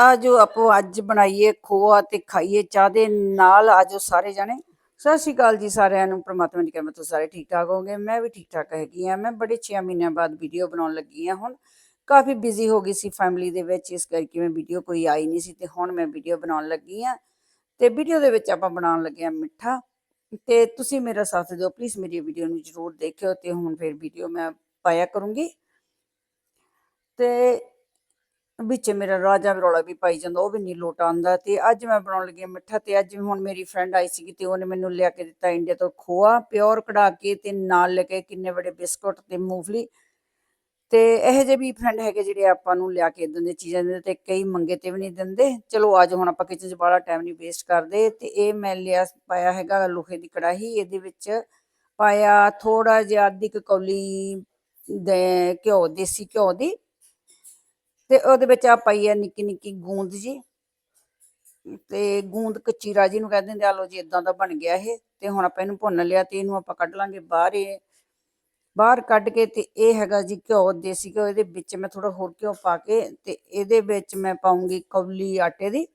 ਆ ਜੋ ਆਪੋ ਅੱਜ ਬਣਾਈਏ, ਖੋਆ ਤੇ ਖਾਈਏ, ਚਾਹ ਦੇ ਨਾਲ ਆਜੋ ਸਾਰੇ ਜਾਣੇ। ਸਤਿ ਸ਼੍ਰੀ ਅਕਾਲ ਜੀ ਸਾਰਿਆਂ ਨੂੰ, ਪ੍ਰਮਾਤਮਾ ਦੀ ਕਿਰਪਾ ਤੋਂ ਸਾਰੇ ਠੀਕ ਠਾਕ ਹੋਗੇ ਮੈਂ ਵੀ ਠੀਕ ਠਾਕ ਹੈਗੀ ਆ ਮੈਂ ਬੜੇ 6 ਮਹੀਨਿਆਂ ਬਾਅਦ ਵੀਡੀਓ ਬਣਾਉਣ ਲੱਗੀ ਆ ਹੁਣ। ਕਾਫੀ ਬਿਜ਼ੀ ਹੋ ਗਈ ਸੀ ਫੈਮਿਲੀ ਦੇ ਵਿੱਚ, ਇਸ ਕਰਕੇ ਮੈਂ ਵੀਡੀਓ ਕੋਈ ਆਈ ਨਹੀਂ ਸੀ ਤੇ ਹੁਣ ਮੈਂ ਵੀਡੀਓ ਬਣਾਉਣ ਲੱਗੀ ਆ ਤੇ ਵੀਡੀਓ ਦੇ ਵਿੱਚ ਆਪਾਂ ਬਣਾਉਣ ਲੱਗੇ ਆ ਮਿੱਠਾ। ਤੇ ਤੁਸੀਂ ਮੇਰਾ ਸਾਥ ਦਿਓ, ਪਲੀਜ਼ ਮੇਰੀ ਵੀਡੀਓ ਨੂੰ ਜਰੂਰ ਦੇਖਿਓ ਤੇ ਹੁਣ ਫਿਰ ਵੀਡੀਓ ਮੈਂ ਪਾਇਆ ਕਰੂੰਗੀ। ਤੇ ਵਿੱਚ ਮੇਰਾ ਰਾਜਾ ਵੀ ਰੌਲਾ ਵੀ ਪਾਈ ਜਾਂਦਾ, ਉਹ ਵੀ ਨਹੀਂ ਲੋਟ ਆਉਂਦਾ ਤੇ ਅੱਜ ਮੈਂ ਬਣਾਉਣ ਲੱਗੀ ਹਾਂ ਮਿੱਠਾ ਤੇ ਅੱਜ ਹੁਣ ਮੇਰੀ ਫਰੈਂਡ ਆਈ ਸੀ ਤੇ ਉਹਨੇ ਮੈਨੂੰ ਲਿਆ ਕੇ ਦਿੱਤਾ ਇੰਡੀਆ ਤੋਂ ਖੋਆ ਪਿਓਰ ਕਢਾ ਕੇ ਤੇ ਨਾਲ ਲੈ ਕੇ ਕਿੰਨੇ ਬੜੇ ਬਿਸਕੁਟ ਤੇ ਮੂੰਗਫਲੀ ਤੇ ਇਹੋ ਜਿਹੇ ਵੀ ਫਰੈਂਡ ਹੈਗੇ ਜਿਹੜੇ ਆਪਾਂ ਨੂੰ ਲਿਆ ਕੇ ਦਿੰਦੇ ਚੀਜ਼ਾਂ ਦਿੰਦੇ ਤੇ ਕਈ ਮੰਗੇ ਤੇ ਵੀ ਨਹੀਂ ਦਿੰਦੇ, ਚਲੋ ਅੱਜ ਹੁਣ ਆਪਾਂ ਕਿਚਨ 'ਚ ਬੜਾ ਟਾਈਮ ਨਹੀਂ ਵੇਸਟ ਕਰਦੇ ਤੇ ਇਹ ਮੈਂ ਲਿਆ ਪਾਇਆ ਹੈਗਾ ਲੋਹੇ ਦੀ ਕੜਾਹੀ, ਇਹਦੇ ਵਿੱਚ ਪਾਇਆ ਥੋੜਾ ਜਿਹਾ ਅੱਧੀ ਕੌਲੀ ਦੇ ਘਿਓ, ਦੇਸੀ ਘਿਓ ਦੀ ਤੇ ਉਹਦੇ ਵਿੱਚ ਆ ਪਾਈ ਆ ਨਿੱਕੀ ਨਿੱਕੀ ਗੂੰਦ ਜੀ। ਤੇ ਗੂੰਦ ਕੱਚੀ ਰਾਜੀ ਨੂੰ ਕਹਿੰਦੇ ਨੇ ਆ ਲੋ ਜੀ ਇਦਾਂ ਦਾ ਬਣ ਗਿਆ ਇਹ। ਤੇ ਹੁਣ ਆਪਾਂ ਇਹਨੂੰ ਭੁੰਨ ਲਿਆ ਤੇ ਇਹਨੂੰ ਆਪਾਂ ਕੱਢ ਲਾਂਗੇ ਬਾਹਰ ਇਹ। ਬਾਹਰ ਕੱਢ ਕੇ ਤੇ ਇਹ ਹੈਗਾ ਜੀ ਘਿਓ, ਦੇਸੀ ਘਿਓ, ਇਹਦੇ ਵਿੱਚ ਮੈਂ ਥੋੜਾ ਹੋਰ ਘਿਓ ਪਾ ਕੇ ਤੇ ਇਹਦੇ ਵਿੱਚ ਮੈਂ ਪਾਉਂਗੀ ਕੌਲੀ ਆਟੇ ਦੀ।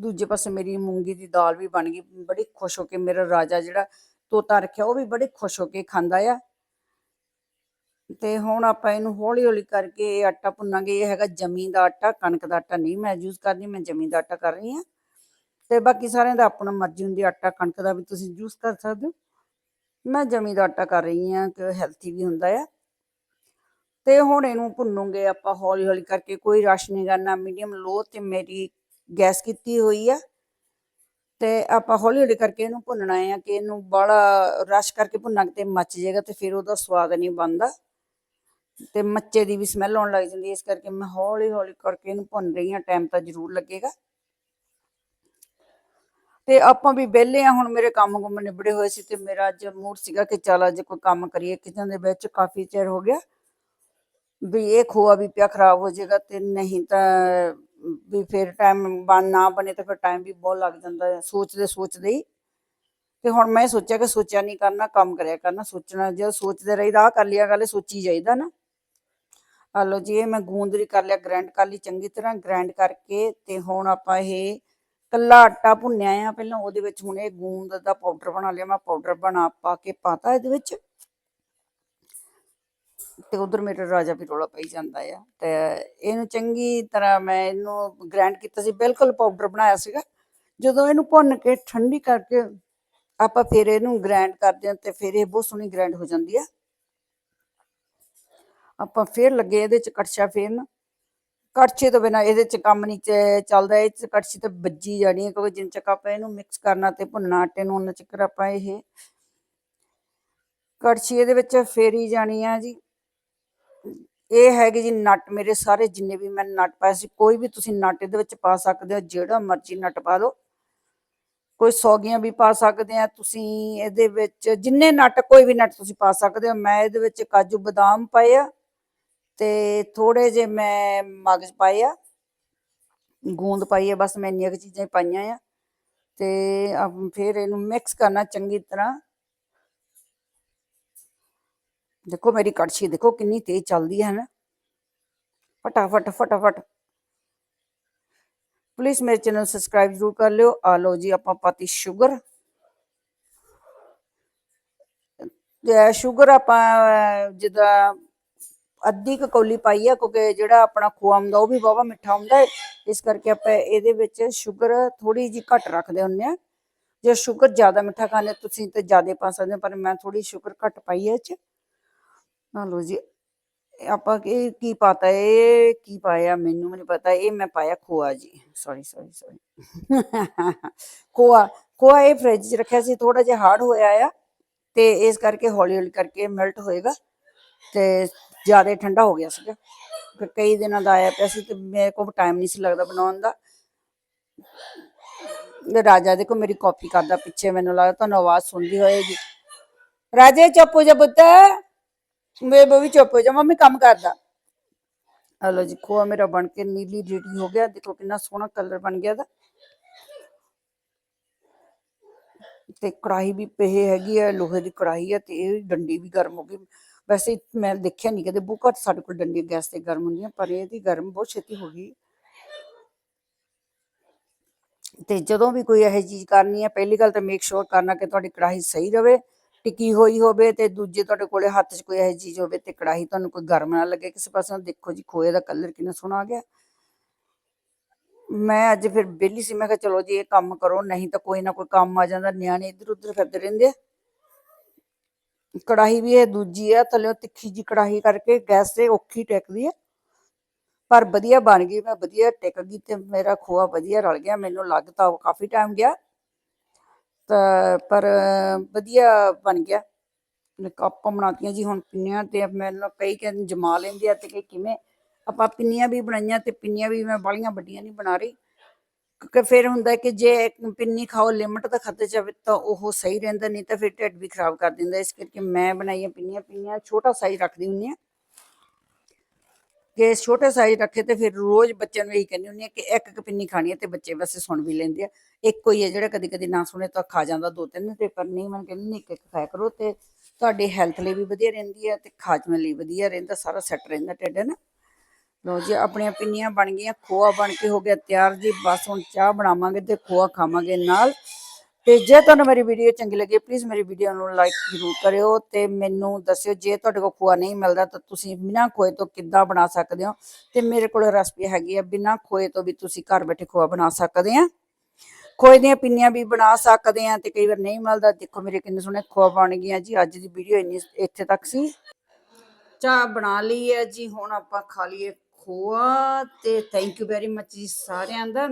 ਦੂਜੇ ਪਾਸੇ ਮੇਰੀ ਮੂੰਗੀ ਦੀ ਦਾਲ ਵੀ ਬਣ ਗਈ। ਬੜੀ ਖੁਸ਼ ਹੋ ਕੇ ਮੇਰਾ ਰਾਜਾ ਜਿਹੜਾ ਤੋਤਾ ਰੱਖਿਆ, ਉਹ ਵੀ ਬੜੇ ਖੁਸ਼ ਹੋ ਕੇ ਖਾਂਦਾ ਆ। ਤੇ ਹੁਣ ਆਪਾਂ ਇਹਨੂੰ ਹੌਲੀ ਹੌਲੀ ਕਰਕੇ ਇਹ ਆਟਾ ਭੁੰਨਾਂਗੇ। ਇਹ ਹੈਗਾ ਜਮੀ ਦਾ ਆਟਾ, ਕਣਕ ਦਾ ਆਟਾ ਨਹੀਂ, ਮੈਂ ਯੂਜ਼ ਕਰਦੀ, ਮੈਂ ਜਮੀ ਦਾ ਆਟਾ ਕਰ ਰਹੀ ਹਾਂ। ਤੇ ਬਾਕੀ ਸਾਰਿਆਂ ਦਾ ਆਪਣਾ ਮਰਜ਼ੀ ਹੁੰਦੀ ਆਟਾ, ਕਣਕ ਦਾ ਵੀ ਤੁਸੀਂ ਯੂਜ਼ ਕਰ ਸਕਦੇ ਹੋ। ਮੈਂ ਜਮੀ ਦਾ ਆਟਾ ਕਰ ਰਹੀ ਹਾਂ, ਕਿ ਹੈਲਥੀ ਵੀ ਹੁੰਦਾ ਆ। ਤੇ ਹੁਣ ਇਹਨੂੰ ਭੁੰਨੂਗੇ ਆਪਾਂ ਹੌਲੀ ਹੌਲੀ ਕਰਕੇ, ਕੋਈ ਰਸ਼ ਨਹੀਂ ਕਰਨਾ ਮੀਡੀਅਮ ਲੋ ਤੇ ਮੇਰੀ ਗੈਸ ਕੀਤੀ ਹੋਈ ਆ। ਤੇ ਆਪਾਂ ਹੌਲੀ ਹੌਲੀ ਕਰਕੇ ਇਹਨੂੰ ਭੁੰਨਣਾ ਹੈ ਕਿ ਇਹਨੂੰ ਬੜਾ ਰਸ਼ ਕਰਕੇ ਭੁੰਨਾਂਗੇ ਤੇ ਮੱਚ ਜਾਏਗਾ ਤੇ ਫਿਰ ਉਹਦਾ ਸਵਾਦ ਨਹੀਂ ਬਣਦਾ। ਤੇ ਮੱਚੇ ਦੀ ਵੀ ਸਮੈਲ ਆਉਣ ਲੱਗ ਜਾਂਦੀ ਹੈ, ਇਸ ਕਰਕੇ ਮੈਂ ਹੌਲੀ ਹੌਲੀ ਕਰਕੇ ਇਹਨੂੰ ਭੁੰਨ ਰਹੀ ਹਾਂ ਟਾਈਮ ਤਾਂ ਜ਼ਰੂਰ ਲੱਗੇਗਾ। ਤੇ ਆਪਾਂ ਵੀ ਵਿਹਲੇ ਆ ਹੁਣ ਮੇਰੇ ਕੰਮ ਗੁੰਮ ਨਿਬੜੇ ਹੋਏ ਸੀ ਤੇ ਮੇਰਾ ਅੱਜ ਮੂਡ ਸੀਗਾ ਕਿ ਚੱਲ ਅੱਜ ਕੋਈ ਕੰਮ ਕਰੀਏ ਕਿਚਨ ਦੇ ਵਿੱਚ ਕਾਫੀ ਚਿਰ ਹੋ ਗਿਆ। ਵੀ ਇਹ ਖੋਆ ਵੀ ਪਿਆ ਖਰਾਬ ਹੋ ਜਾਏਗਾ ਤੇ ਨਹੀਂ ਤਾਂ ਵੀ ਫਿਰ ਟਾਈਮ ਬਣ ਨਾ ਬਣੇ ਤਾਂ ਫਿਰ ਟਾਈਮ ਵੀ ਬਹੁਤ ਲੱਗ ਜਾਂਦਾ ਹੈ ਸੋਚਦੇ ਸੋਚਦੇ ਹੀ। ਤੇ ਹੁਣ ਮੈਂ ਸੋਚਿਆ ਕਿ ਸੋਚਿਆ ਨਹੀਂ ਕਰਨਾ, ਕੰਮ ਕਰਿਆ ਕਰਨਾ, ਸੋਚਣਾ ਜੇ ਸੋਚਦੇ ਰਹੀਦਾ, ਆਹ ਕਰ ਲਿਆ ਗੱਲ ਸੋਚੀ ਜਾਈਦਾ ਨਾ। ਆ ਲਓ ਜੀ, ਇਹ ਮੈਂ ਗੂੰਦਰੀ ਕਰ ਲਿਆ ਗ੍ਰਾਈਂਡ ਕਰ ਲਈ, ਚੰਗੀ ਤਰ੍ਹਾਂ ਗ੍ਰਾਈਂਡ ਕਰਕੇ ਤੇ ਹੁਣ ਆਪਾਂ ਇਹ ਕੱਲਾ ਆਟਾ ਭੁੰਨਿਆ ਆ ਪਹਿਲਾਂ, ਉਹਦੇ ਵਿੱਚ ਹੁਣ ਇਹ ਗੂੰਦ ਦਾ ਪਾਊਡਰ ਬਣਾ ਲਿਆ, ਮੈਂ ਪਾਊਡਰ ਬਣਾ ਪਾ ਕੇ ਪਾਤਾ ਇਹਦੇ ਵਿੱਚ। ਤੇ ਉਧਰ ਮੇਰਾ ਰਾਜਾ ਵੀ ਰੋਲਾ ਪਈ ਜਾਂਦਾ ਆ, ਤੇ ਇਹਨੂੰ ਚੰਗੀ ਤਰ੍ਹਾਂ ਮੈਂ ਇਹਨੂੰ ਗ੍ਰਾਈਂਡ ਕੀਤਾ ਸੀ, ਬਿਲਕੁਲ ਪਾਊਡਰ ਬਣਾਇਆ ਸੀਗਾ। ਜਦੋਂ ਇਹਨੂੰ ਭੁੰਨ ਕੇ ਠੰਡੀ ਕਰਕੇ ਆਪਾਂ ਫਿਰ ਇਹਨੂੰ ਗ੍ਰਾਈਂਡ ਕਰਦੇ ਹਾਂ ਤੇ ਫਿਰ ਇਹ ਬਹੁਤ ਸੋਹਣੀ ਗ੍ਰਾਈਂਡ ਹੋ ਜਾਂਦੀ ਆ। ਆਪਾਂ ਫੇਰ ਲੱਗੇ ਇਹਦੇ ਚ ਕੜਛਾ ਫੇਰਨ। ਕੜਛੇ ਤੋਂ ਬਿਨਾ ਇਹਦੇ ਚ ਕੰਮ ਨਹੀਂ ਚੱਲਦਾ, ਇਹ ਚ ਕੜਛੀ ਤੇ ਵੱਜੀ ਜਾਣੀ ਹੈ, ਕਿਉਂਕਿ ਜਿੰਨ ਚੱਕ ਆਪਾਂ ਇਹਨੂੰ ਮਿਕਸ ਕਰਨਾ ਤੇ ਭੁੰਨਣਾ ਆਟੇ ਨੂੰ ਉਹਨਾਂ ਚੱਕਰ ਆਪਾਂ ਇਹ ਕੜਛੀ ਇਹਦੇ ਵਿੱਚ ਫੇਰੀ ਜਾਣੀ ਆ ਜੀ। ਇਹ ਹੈਗੇ ਜੀ ਨਟ, ਮੇਰੇ ਸਾਰੇ ਜਿੰਨੇ ਵੀ ਮੈਂ ਨਟ ਪਾਏ ਸੀ, ਕੋਈ ਵੀ ਤੁਸੀਂ ਨਟ ਇਹਦੇ ਵਿੱਚ ਪਾ ਸਕਦੇ ਹੋ, ਜਿਹੜਾ ਮਰਜ਼ੀ ਨਟ ਪਾ ਲਓ। ਕੋਈ ਸੌਗੀਆਂ ਵੀ ਪਾ ਸਕਦੇ ਆ, ਤੁਸੀਂ ਇਹਦੇ ਵਿੱਚ ਜਿੰਨੇ ਨਟ, ਕੋਈ ਵੀ ਨਟ ਤੁਸੀਂ ਪਾ ਸਕਦੇ ਹੋ, ਮੈਂ ਇਹਦੇ ਵਿੱਚ ਕਾਜੂ ਬਦਾਮ ਪਾਏ ਆ। ਤੇ ਥੋੜੇ ਜੇ ਮੈਂ ਮਗਜ਼ ਪਾਏ ਆ ਗੂੰਦ ਪਾਈ ਆ ਬਸ ਮੈਂ ਇੰਨੀਆਂ ਕੁ ਚੀਜ਼ਾਂ ਹੀ ਪਾਈਆਂ ਆ। ਤੇ ਫਿਰ ਇਹਨੂੰ ਮਿਕਸ ਕਰਨਾ ਚੰਗੀ ਤਰ੍ਹਾਂ। ਦੇਖੋ ਮੇਰੀ ਕੜਛੀ ਦੇਖੋ ਕਿੰਨੀ ਤੇਜ਼ ਚੱਲਦੀ ਹੈ ਨਾ। ਫਟਾਫਟ ਫਟਾਫਟ। ਪਲੀਜ਼ ਮੇਰੇ ਚੈਨਲ ਸਬਸਕ੍ਰਾਈਬ ਜ਼ਰੂਰ ਕਰ ਲਿਓ। ਆ ਲਓ ਜੀ ਆਪਾਂ ਪਾਤੀ ਸ਼ੂਗਰ ਤੇ ਸ਼ੂਗਰ ਆਪਾਂ ਅਹ, ਜਿੱਦਾਂ ਅੱਧੀ ਕੁ ਕੌਲੀ ਪਾਈ ਆ, ਕਿਉਂਕਿ ਜਿਹੜਾ ਆਪਣਾ ਖੋਆ ਹੁੰਦਾ ਉਹ ਵੀ ਬਾਵਾ ਮਿੱਠਾ ਹੁੰਦਾ ਹੈ। ਇਸ ਕਰਕੇ ਆਪਾਂ ਇਹਦੇ ਵਿੱਚ ਸ਼ੂਗਰ ਥੋੜੀ ਜੀ ਘੱਟ ਰੱਖਦੇ ਹੁੰਦੇ ਆ ਜੇ ਸ਼ੂਗਰ ਜ਼ਿਆਦਾ ਮਿੱਠਾ ਖਾਣੇ ਤੁਸੀਂ ਤੇ ਜ਼ਿਆਦਾ ਪਾ ਸਕਦੇ ਹੋ, ਪਰ ਮੈਂ ਥੋੜੀ ਸ਼ੂਗਰ ਘੱਟ ਪਾਈ ਹੈ ਇਹ ਚ। ਆ ਲਓ ਜੀ ਆਪਾਂ ਕੀ ਕੀ ਪਾਤਾ, ਇਹ ਕੀ ਪਾਇਆ ਮੈਨੂੰ ਨਹੀਂ ਪਤਾ, ਇਹ ਮੈਂ ਪਾਇਆ ਖੋਆ ਜੀ। ਸੌਰੀ ਸੌਰੀ ਸੌਰੀ ਖੋਆ ਖੋਆ ਇਹ ਫ੍ਰਿਜ 'ਚ ਰੱਖਿਆ ਸੀ ਥੋੜਾ ਜਿਹਾ ਹਾਰਡ ਹੋਇਆ ਆ, ਤੇ ਇਸ ਕਰਕੇ ਹੌਲੀ ਹੌਲੀ ਕਰਕੇ ਮੈਲਟ ਹੋਏਗਾ। ਤੇ ਜ਼ਿਆਦਾ ਠੰਡਾ ਹੋ ਗਿਆ ਸੀਗਾ। ਫਿਰ ਕਈ ਦਿਨਾਂ ਦਾ ਆਇਆ ਪਿਆ ਸੀ ਤੇ ਮੇਰੇ ਕੋਲ ਟਾਈਮ ਨਹੀਂ ਸੀ ਲੱਗਦਾ ਬਣਾਉਣ ਦਾ। ਰਾਜਾ ਦੇਖੋ ਮੇਰੀ ਕਾਪੀ ਕਰਦਾ ਪਿੱਛੇ, ਮੈਨੂੰ ਲੱਗਦਾ ਤੁਹਾਨੂੰ ਆਵਾਜ਼ ਸੁਣਦੀ ਹੋਏਗੀ। ਰਾਜੇ ਚੁੱਪ ਹੋ ਜਾ ਪੁੱਤ। ਮੇਰੇ ਬੋਵੀ ਚੁੱਪ ਹੋ ਜਾ, ਮੰਮੀ ਕੰਮ ਕਰਦਾ। ਹਲੋ ਜੀ, ਖੋਆ ਮੇਰਾ ਬਣ ਕੇ ਨੀਲੀ ਰੇਡੀ ਹੋ ਗਿਆ। ਦੇਖੋ ਕਿੰਨਾ ਸੋਹਣਾ ਕਲਰ ਬਣ ਗਿਆ ਦਾ ਤੇ ਕੜਾਹੀ ਵੀ ਪਹੇ ਹੈਗੀ ਹੈ ਲੋਹੇ ਦੀ ਕੜਾਹੀ ਹੈ ਤੇ ਇਹ ਡੰਡੀ ਵੀ ਗਰਮ ਹੋ ਗਈ। ਵੈਸੇ ਮੈਂ ਦੇਖਿਆ ਨਹੀਂ ਕਦੇ ਬਹੁਤ ਘੱਟ ਸਾਡੇ ਕੋਲ ਡੰਡੀਆਂ, ਗੈਸ ਤੇ ਗਰਮ ਹੁੰਦੀਆਂ, ਪਰ ਇਹਦੀ ਗਰਮ ਬਹੁਤ ਛੇਤੀ ਹੋ ਗਈ। ਤੇ ਜਦੋਂ ਵੀ ਕੋਈ ਇਹੋ ਚੀਜ਼ ਕਰਨੀ ਹੈ, ਪਹਿਲੀ ਗੱਲ ਤਾਂ ਮੇਕ ਸ਼ੋਰ ਕਰਨਾ ਕਿ ਤੁਹਾਡੀ ਕੜਾਹੀ ਸਹੀ ਰਵੇ, ਟਿੱਕੀ ਹੋਈ ਹੋਵੇ ਤੇ ਦੂਜੇ ਤੁਹਾਡੇ ਕੋਲੇ ਹੱਥ 'ਚ ਕੋਈ ਇਹੋ ਚੀਜ਼ ਹੋਵੇ ਤੇ ਕੜਾਹੀ ਤੁਹਾਨੂੰ ਕੋਈ ਗਰਮ ਨਾ ਲੱਗੇ, ਕਿਸੇ ਪਾਸੋਂ ਦੇਖੋ ਜੀ ਖੋਏ ਦਾ ਕਲਰ ਕਿੰਨਾ ਸੋਹਣਾ ਆ ਗਿਆ। ਮੈਂ ਅੱਜ ਫਿਰ ਵਿਹਲੀ ਸੀ, ਮੈਂ ਕਿਹਾ ਚਲੋ ਜੀ ਇਹ ਕੰਮ ਕਰੋ, ਨਹੀਂ ਤਾਂ ਕੋਈ ਨਾ ਕੋਈ ਕੰਮ ਆ ਜਾਂਦਾ, ਨਿਆਣੇ ਇੱਧਰ ਉੱਧਰ ਫਿਰਦੇ ਰਹਿੰਦੇ ਆ। ਕੜਾਹੀ ਵੀ ਇਹ ਦੂਜੀ ਆ, ਥੱਲੇ ਤਿੱਖੀ ਜੀ ਕੜਾਹੀ ਕਰਕੇ ਗੈਸ ਤੇ ਔਖੀ ਟਿਕਦੀ ਆ। ਪਰ ਵਧੀਆ ਬਣ ਗਈ, ਮੈਂ ਵਧੀਆ ਟਿਕ ਗਈ ਤੇ ਮੇਰਾ ਖੋਆ ਵਧੀਆ ਰਲ ਗਿਆ, ਮੈਨੂੰ ਲੱਗ ਤਾਂ ਕਾਫੀ ਟਾਈਮ ਗਿਆ। ਤਾਂ ਪਰ ਵਧੀਆ ਬਣ ਗਿਆ। ਆਪਾਂ ਬਣਾਤੀਆਂ ਜੀ ਹੁਣ ਪਿੰਨੀਆਂ ਤੇ ਮੈਨੂੰ ਕਈ ਕਹਿੰਦੇ ਜਮਾ ਲੈਂਦੇ ਆ ਤੇ ਕਈ ਕਿਵੇਂ। ਆਪਾਂ ਪਿੰਨੀਆਂ ਵੀ ਬਣਾਈਆਂ ਤੇ ਪਿੰਨੀਆਂ ਵੀ ਮੈਂ ਬਾਲੀਆਂ ਵੱਡੀਆਂ ਨਹੀਂ ਬਣਾ ਰਹੀ। ਕਿਉਂਕਿ ਫਿਰ ਹੁੰਦਾ ਕਿ ਜੇ ਪਿੰਨੀ ਖਾਓ, ਲਿਮਟ ਦਾ ਖਾਤੇ ਜਾਵੇ ਤਾਂ ਉਹ ਸਹੀ ਰਹਿੰਦਾ, ਨਹੀਂ ਤਾਂ ਫਿਰ ਢਿੱਡ ਵੀ ਖਰਾਬ ਕਰ ਦਿੰਦਾ। ਇਸ ਕਰਕੇ ਮੈਂ ਬਣਾਈਆਂ ਪਿੰਨੀਆਂ ਪਿੰਨੀਆਂ ਛੋਟਾ ਸਾਈਜ਼ ਰੱਖਦੀ ਹੁੰਦੀ ਆ ਕਿ ਛੋਟੇ ਸਾਈਜ਼ ਰੱਖੇ ਤੇ ਫਿਰ ਰੋਜ਼ ਬੱਚਿਆਂ ਨੂੰ ਇਹੀ ਕਹਿੰਦੀ ਹੁੰਦੀ ਆ ਕਿ ਇੱਕ ਇੱਕ ਪਿੰਨੀ ਖਾਣੀ ਹੈ ਤੇ ਬੱਚੇ ਵੈਸੇ ਸੁਣ ਵੀ ਲੈਂਦੇ ਆ। ਇੱਕ ਹੀ ਹੈ ਜਿਹੜਾ ਕਦੀ ਕਦੀ ਨਾ ਸੁਣੇ ਤਾਂ ਖਾ ਜਾਂਦਾ ਦੋ ਤਿੰਨ ਤੇ, ਪਰ ਨਹੀਂ, ਮੈਂ ਕਹਿੰਦੀ ਇੱਕ ਇੱਕ ਖਾਇਆ ਕਰੋ ਤੇ ਤੁਹਾਡੀ ਹੈਲਥ ਲਈ ਵੀ ਵਧੀਆ ਰਹਿੰਦੀ ਹੈ ਤੇ ਖਾਜਮੇ ਲਈ ਵਧੀਆ ਰਹਿੰਦਾ, ਸਾਰਾ ਸੈੱਟ ਰਹਿੰਦਾ ਢਿੱਡ ਨਾ? ਲਓ ਜੀ, ਆਪਣੀਆਂ ਪਿੰਨੀਆਂ ਬਣ ਗਈਆਂ, ਖੋਆ ਬਣ ਕੇ ਹੋ ਗਿਆ ਤਿਆਰ ਜੀ। ਬਸ ਹੁਣ ਚਾਹ ਬਣਾਵਾਂਗੇ ਤੇ ਖੋਆ ਖਾਵਾਂਗੇ ਨਾਲ। ਤੇ ਜੇ ਤੁਹਾਨੂੰ ਮੇਰੀ ਵੀਡੀਓ ਚੰਗੀ ਲੱਗੇ ਪਲੀਜ਼ ਮੇਰੀ ਵੀਡੀਓ ਨੂੰ ਲਾਈਕ ਜ਼ਰੂਰ ਕਰਿਓ ਤੇ ਮੈਨੂੰ ਦੱਸਿਓ, ਜੇ ਤੁਹਾਡੇ ਕੋਲ ਖੋਆ ਨਹੀਂ ਮਿਲਦਾ ਤਾਂ ਤੁਸੀਂ ਬਿਨਾਂ ਖੋਏ ਤੋਂ ਕਿੱਦਾਂ ਬਣਾ ਸਕਦੇ ਹੋ? ਤੇ ਮੇਰੇ ਕੋਲ ਰੈਸਪੀ ਹੈਗੀ ਆ, ਬਿਨਾਂ ਖੋਏ ਤੋਂ ਵੀ ਤੁਸੀਂ ਘਰ ਬੈਠੇ ਖੋਆ ਬਣਾ ਸਕਦੇ ਆ। ਖੋਏ ਦੀਆਂ ਪਿੰਨੀਆਂ ਵੀ ਬਣਾ ਸਕਦੇ ਆ ਤੇ ਕਈ ਵਾਰ ਨਹੀਂ ਮਿਲਦਾ। ਦੇਖੋ ਮੇਰੇ ਕਿੰਨੇ ਸੋਹਣੇ ਖੋਆ ਬਣ ਗਈਆਂ ਜੀ, ਅੱਜ ਦੀ ਵੀਡੀਓ ਇੰਨੀ ਇੱਥੇ ਤੱਕ ਸੀ। ਚਾਹ ਬਣਾ ਲਈ ਹੈ ਜੀ, ਹੁਣ ਆਪਾਂ ਖਾ ਲਈਏ ਖੋਆ ਤੇ ਥੈਂਕ ਯੂ ਵੈਰੀ ਮੱਚ ਜੀ ਸਾਰਿਆਂ ਦਾ।